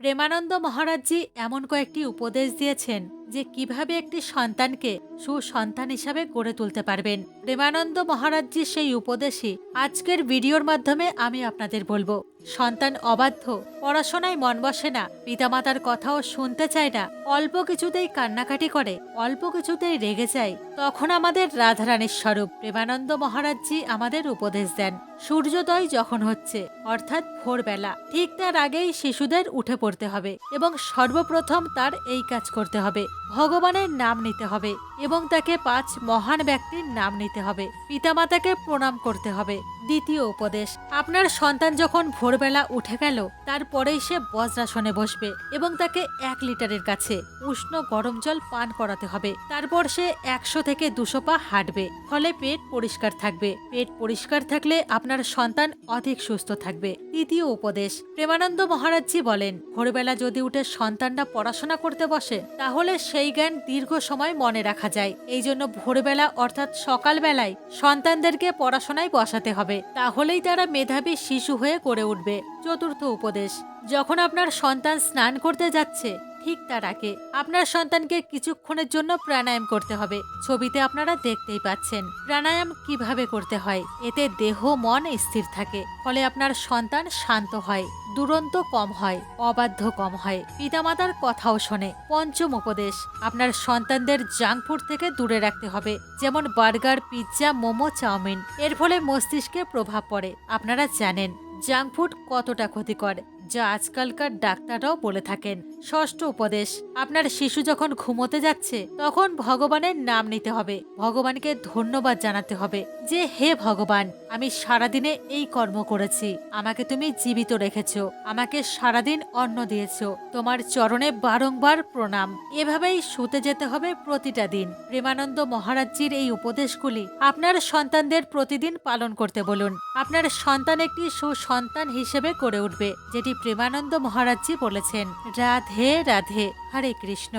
প্রেমানন্দ মহারাজজি এমন কয়েকটি উপদেশ দিয়েছেন। যে কীভাবে একটি সন্তানকে সুসন্তান হিসাবে গড়ে তুলতে পারবেন। প্রেমানন্দ মহারাজজির সেই উপদেশই আজকের ভিডিওর মাধ্যমে আমি আপনাদের বলব। সন্তান অবাধ্য, পড়াশোনায় মন বসে না, পিতামাতার কথাও শুনতে চায় না, অল্প কিছুতেই কান্নাকাটি করে, অল্প কিছুতেই রেগে যায়। তখন আমাদের রাধারানীর স্বরূপ প্রেমানন্দ মহারাজজি আমাদের উপদেশ দেন। সূর্যোদয় যখন হচ্ছে, অর্থাৎ ভোরবেলা, ঠিক তার আগেই শিশুদের উঠে পড়তে হবে এবং সর্বপ্রথম তার এই কাজ করতে হবে। ভগবানের নাম নিতে হবে এবং তাকে পাঁচ মহান ব্যক্তির নাম নিতে হবে। পিতামাতাকে প্রণাম করতে হবে। দ্বিতীয় উপদেশ, আপনার সন্তান যখন ভোরবেলা উঠে গেল, তারপরেই সে বজ্রাসনে বসবে এবং তাকে এক লিটারের কাছে উষ্ণ গরম জল পান করাতে হবে। তারপর সে একশো থেকে দুশো পা হাঁটবে, ফলে পেট পরিষ্কার থাকবে। পেট পরিষ্কার থাকলে আপনার সন্তান অধিক সুস্থ থাকবে। তৃতীয় উপদেশ, প্রেমানন্দ মহারাজজি বলেন, ভোরবেলা যদি উঠে সন্তানরা পড়াশোনা করতে বসে, তাহলে সেই জ্ঞান দীর্ঘ সময় মনে রাখা যায়। এই জন্য ভোরবেলা অর্থাৎ সকালবেলায় সন্তানদেরকে পড়াশোনায় বসাতে হবে। তাহলেই তারা মেধাবী শিশু হয়ে গড়ে উঠবে। চতুর্থ উপদেশ, যখন আপনার সন্তান স্নান করতে যাচ্ছে ঠিক তার আগে আপনার সন্তানকে কিছুক্ষণের জন্য প্রাণায়াম করতে হবে। ছবিতে আপনারা দেখতেই পাচ্ছেন প্রাণায়াম কীভাবে করতে হয়। এতে দেহ, মন স্থির থাকে, ফলে আপনার সন্তান শান্ত হয়, দুরন্ত কম হয়, অবাধ্য কম হয়। পিতামাতার কথাও শোনে। পঞ্চম উপদেশ, আপনার সন্তানদের জাঙ্ক ফুড থেকে দূরে রাখতে হবে, যেমন বার্গার, পিৎজা, মোমো, চাউমিন। এর ফলে মস্তিষ্কে প্রভাব পড়ে। আপনারা জানেন, জাঙ্ক ফুড কতটা ক্ষতিকর। যা আজকালকার ডাক্তাররাও বলে থাকেন। ষষ্ঠ উপদেশ, আপনার শিশু যখন ঘুমোতে যাচ্ছে, তখন ভগবানের নাম নিতে হবে। ভগবানকে ধন্যবাদ জানাতে হবে যে, হে ভগবান, আমি সারাদিনে এই কর্ম করেছি। আমাকে তুমি জীবিত রেখেছ, আমাকে সারাদিন অন্ন দিয়েছ। তোমার চরণে বারংবার প্রণাম। এভাবেই শুতে যেতে হবে প্রতিটা দিন। প্রেমানন্দ মহারাজজির এই উপদেশগুলি আপনার সন্তানদের প্রতিদিন পালন করতে বলুন। আপনার সন্তান একটি সুসন্তান হিসেবে করে উঠবে, যেটি প্রেমানন্দ মহারাজজি বলেছেন রাধে রাধে হরে কৃষ্ণ।